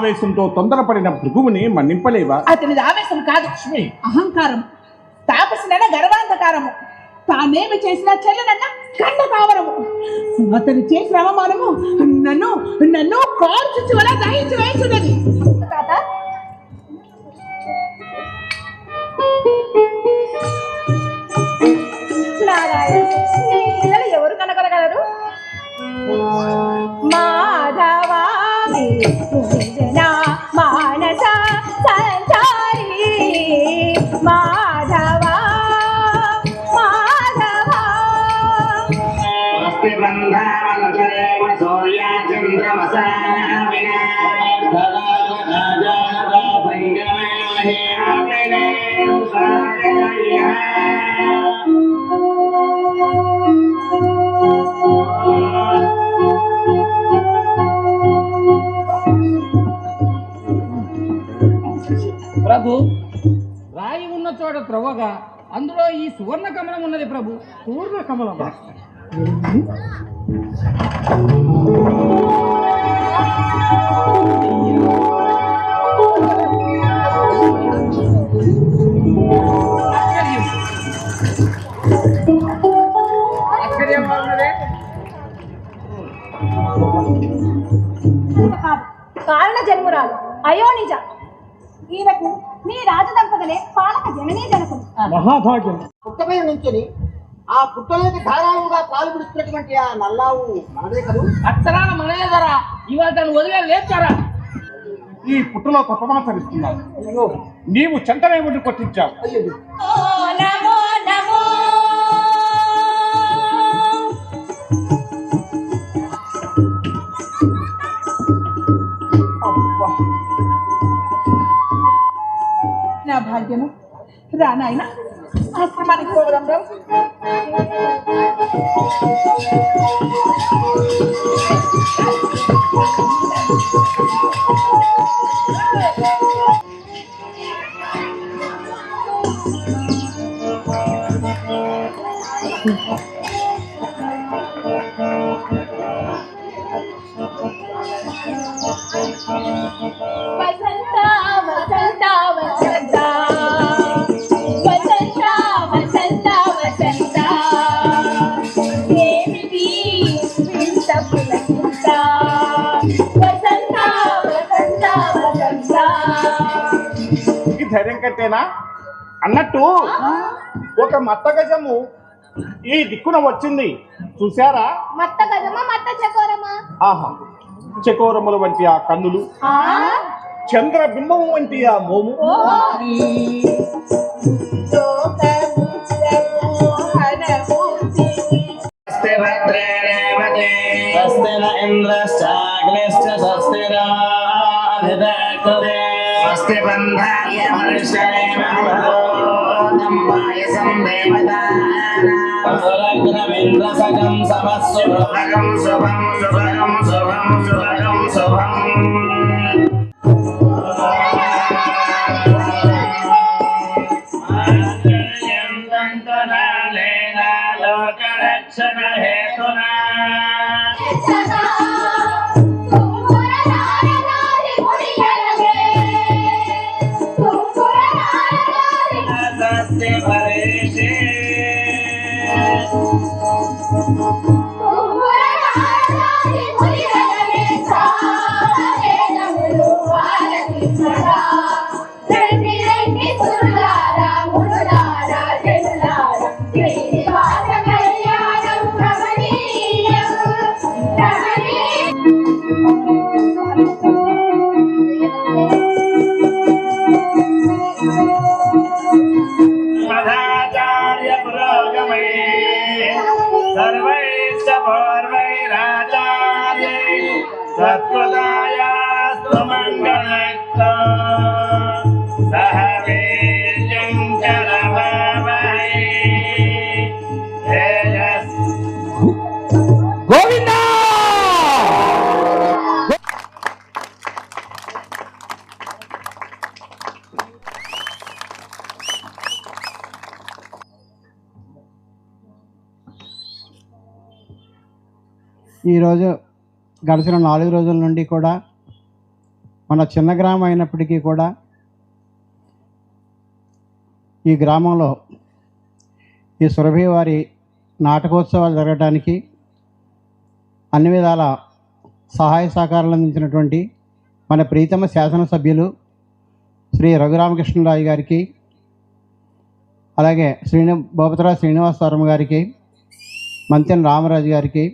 ఆవేశంతో తొందరపడిన భృగువుని మన్నింపలేవా? అతని ఆవేశం కాదు. అహంకారం తాపసినన గర్వాంధకారము. తానేమి చేసినా చెల్లెనన్న కండ కావరము అతను చేసిన అవమానము నన్ను నన్ను వల్ల దహించి తాత my ఈ సువర్ణ కమలం ఉన్నది ప్రభు. సువర్ణ కమలం. కారణ జన్మురాలు. అయోనిజ. ఈమెకు మీ రాజదంపతులే పాలక జననీ జనకులు. మహాభాగ్యం. పుట్టపై నుంచుని ఆ పుట్టలోకి ధారాళంగా పాలు పిడుస్తున్నటువంటి ఆ నల్లావు మనదే కదూ? అక్షరాల మనలేదరా ఇవాళ తను వదిలే లేచారా? ఈ పుట్టులో తపమాచరిస్తున్నావు అయ్యో నీవు చెంతనే ఉండి కొట్టించావు. भाग्य में राणा है ना Thank you. కట్టేనా అన్నట్టు ఒక మత్త గజము ఈ దిక్కున వచ్చింది. చూశారా? మత్త గజమా మత్త చకోరమా? ఆహా. చకోరముల వంటి ఆ కన్నులు చంద్రబింబము వంటి ఆ మోము. సంభాయ మనుష్యరే భగవోదంబాయ సంవేదానాగ్రమింద్రసగం సమస్సు భగం శుభం శుభగం శుభం శుభగం శుభం లోకరక్షణ హేతునా? मधाचार्य प्रगमे सर्वैश्च पर्वैराचार्य सत्त्वदाया ఈరోజు గడిచిన నాలుగు రోజుల నుండి కూడా మన చిన్న గ్రామం అయినప్పటికీ కూడా ఈ గ్రామంలో ఈ సురభి వారి నాటకోత్సవాలు జరగడానికి అన్ని విధాల సహాయ సహకారాలు అందించినటువంటి మన ప్రీతమ శాసనసభ్యులు శ్రీ రఘురామకృష్ణరాజు గారికి అలాగే శ్రీని బోపతరావు శ్రీనివాసవరం గారికి మంతెన రామరాజు గారికి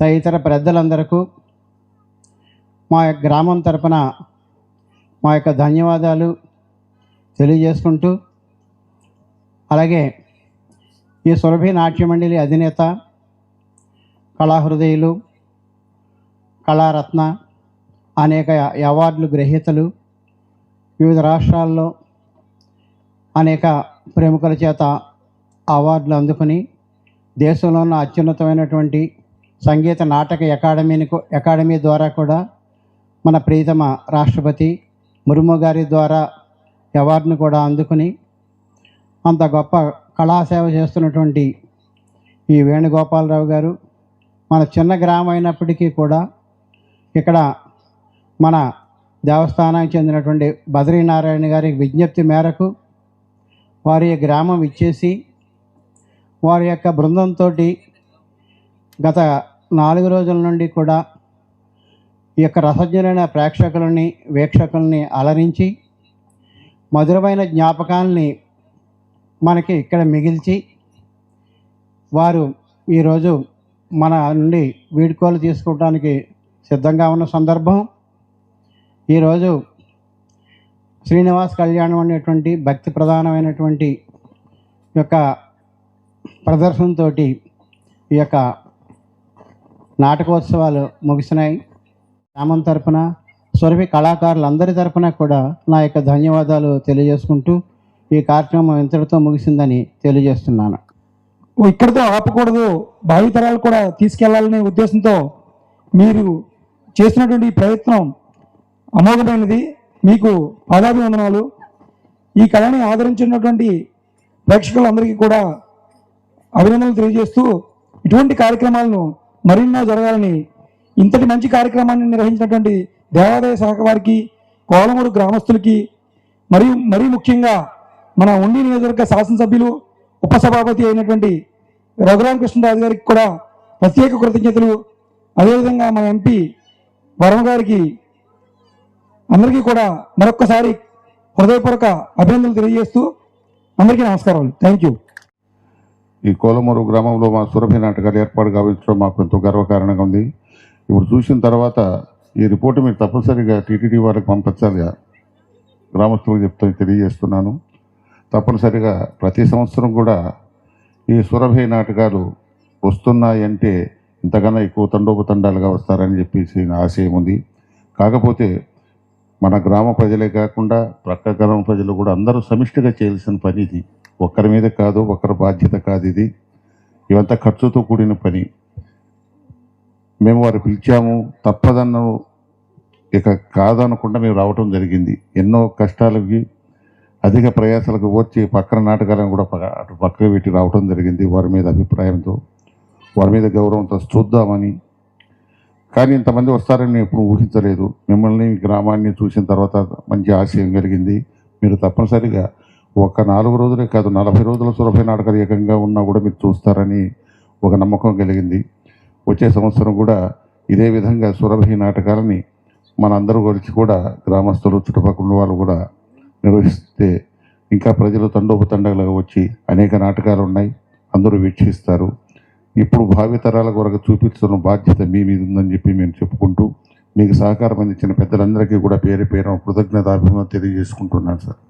తదితర పెద్దలందరకు మా యొక్క గ్రామం తరపున మా యొక్క ధన్యవాదాలు తెలియజేసుకుంటూ అలాగే ఈ సురభి నాట్య మండలి అధినేత కళాహృదయులు కళారత్న అనేక అవార్డులు గ్రహీతలు వివిధ రాష్ట్రాల్లో అనేక ప్రముఖుల చేత అవార్డులు అందుకుని దేశంలో ఉన్న అత్యున్నతమైనటువంటి సంగీత నాటక అకాడమీని అకాడమీ ద్వారా కూడా మన ప్రీతమ రాష్ట్రపతి ముర్ము గారి ద్వారా అవార్డును కూడా అందుకుని అంత గొప్ప కళాసేవ చేస్తున్నటువంటి ఈ వేణుగోపాలరావు గారు మన చిన్న గ్రామం అయినప్పటికీ కూడా ఇక్కడ మన దేవస్థానానికి చెందినటువంటి బద్రీనారాయణ గారి విజ్ఞప్తి మేరకు వారి గ్రామం ఇచ్చేసి వారి యొక్క బృందంతో గత నాలుగు రోజుల నుండి కూడా ఈ యొక్క రసజ్ఞులైన ప్రేక్షకులని వీక్షకుల్ని అలరించి మధురమైన జ్ఞాపకాలని మనకి ఇక్కడ మిగిల్చి వారు ఈరోజు మన నుండి వీడ్కోలు తీసుకోవడానికి సిద్ధంగా ఉన్న సందర్భం. ఈరోజు శ్రీనివాస్ కళ్యాణం అనేటువంటి భక్తి ప్రధానమైనటువంటి యొక్క ప్రదర్శనతో ఈ యొక్క నాటకోత్సవాలు ముగిసినాయి. గ్రామం తరపున స్వరభి కళాకారులందరి తరపున కూడా నా యొక్క ధన్యవాదాలు తెలియజేసుకుంటూ ఈ కార్యక్రమం ఇంతటితో ముగిసిందని తెలియజేస్తున్నాను. ఇక్కడితో ఆపకూడదు. భావితరాలు కూడా తీసుకెళ్ళాలనే ఉద్దేశంతో మీరు చేసినటువంటి ఈ ప్రయత్నం అమోఘమైనది. మీకు పాదాభివందనాలు. ఈ కళని ఆదరించినటువంటి ప్రేక్షకులందరికీ కూడా అభినందనలు తెలియజేస్తూ ఇటువంటి కార్యక్రమాలను మరెన్నో జరగాలని ఇంతటి మంచి కార్యక్రమాన్ని నిర్వహించినటువంటి దేవాదాయ శాఖ వారికి కోలమూరు గ్రామస్తులకి మరియు మరీ ముఖ్యంగా మన ఉండి నియోజకవర్గ శాసనసభ్యులు ఉపసభాపతి అయినటువంటి రఘురామకృష్ణరాజు గారికి కూడా ప్రత్యేక కృతజ్ఞతలు. అదేవిధంగా మన ఎంపీ వరమ గారికి అందరికీ కూడా మరొక్కసారి హృదయపూర్వక అభినందనలు తెలియజేస్తూ అందరికీ నమస్కారాలు. థ్యాంక్ యూ ఈ కోలమూరు గ్రామంలో మా సురభి నాటకాలు ఏర్పాటు కావించడం మాకు ఎంతో గర్వకారణంగా ఉంది. ఇప్పుడు చూసిన తర్వాత ఈ రిపోర్టు మీరు తప్పనిసరిగా టీటీడీ వారికి పంపించాలిగా గ్రామస్తులకు చెప్తా తెలియజేస్తున్నాను. తప్పనిసరిగా ప్రతి సంవత్సరం కూడా ఈ సురభి నాటకాలు వస్తున్నాయంటే ఇంతకన్నా ఎక్కువ తండోపతండాలుగా వస్తారని చెప్పేసి నా ఆశయం ఉంది. కాకపోతే మన గ్రామ ప్రజలే కాకుండా ప్రక్క గ్రామ ప్రజలు కూడా అందరూ సమిష్టిగా చేయాల్సిన పని ఇది. ఒక్కరి మీద కాదు ఒకరి బాధ్యత కాదు ఇది. ఇవంతా ఖర్చుతో కూడిన పని. మేము వారు పిలిచాము తప్పదన్న ఇక కాదనకుండా మేము రావటం జరిగింది. ఎన్నో కష్టాలకి అధిక ప్రయాసాలకు వచ్చి పక్కన నాటకాలను కూడా అటు పక్కకు పెట్టి రావటం జరిగింది వారి మీద అభిప్రాయంతో. వారి మీద గౌరవంతో చూద్దామని. కానీ ఇంతమంది వస్తారని నేను ఎప్పుడు ఊహించలేదు. మిమ్మల్ని గ్రామాన్ని చూసిన తర్వాత మంచి ఆశయం కలిగింది. మీరు తప్పనిసరిగా ఒక నాలుగు రోజులే కాదు నలభై రోజుల సులభ నాటకాలు ఏకంగా ఉన్నా కూడా మీరు చూస్తారని ఒక నమ్మకం కలిగింది. వచ్చే సంవత్సరం కూడా ఇదే విధంగా సురభి నాటకాలని మనందరూ కలిసి కూడా గ్రామస్తులు చుట్టుపక్కల వాళ్ళు కూడా నిర్వహిస్తే ఇంకా ప్రజలు తండోపతండలుగా వచ్చి అనేక నాటకాలు ఉన్నాయి అందరూ వీక్షిస్తారు. ఇప్పుడు భావితరాల కొరకు చూపించుతున్న బాధ్యత మీ మీద ఉందని చెప్పి మేము చెప్పుకుంటూ మీకు సహకారం అందించిన పెద్దలందరికీ కూడా పేరు పేరు కృతజ్ఞత అభిమానం తెలియజేసుకుంటున్నాను సార్.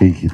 జై యూ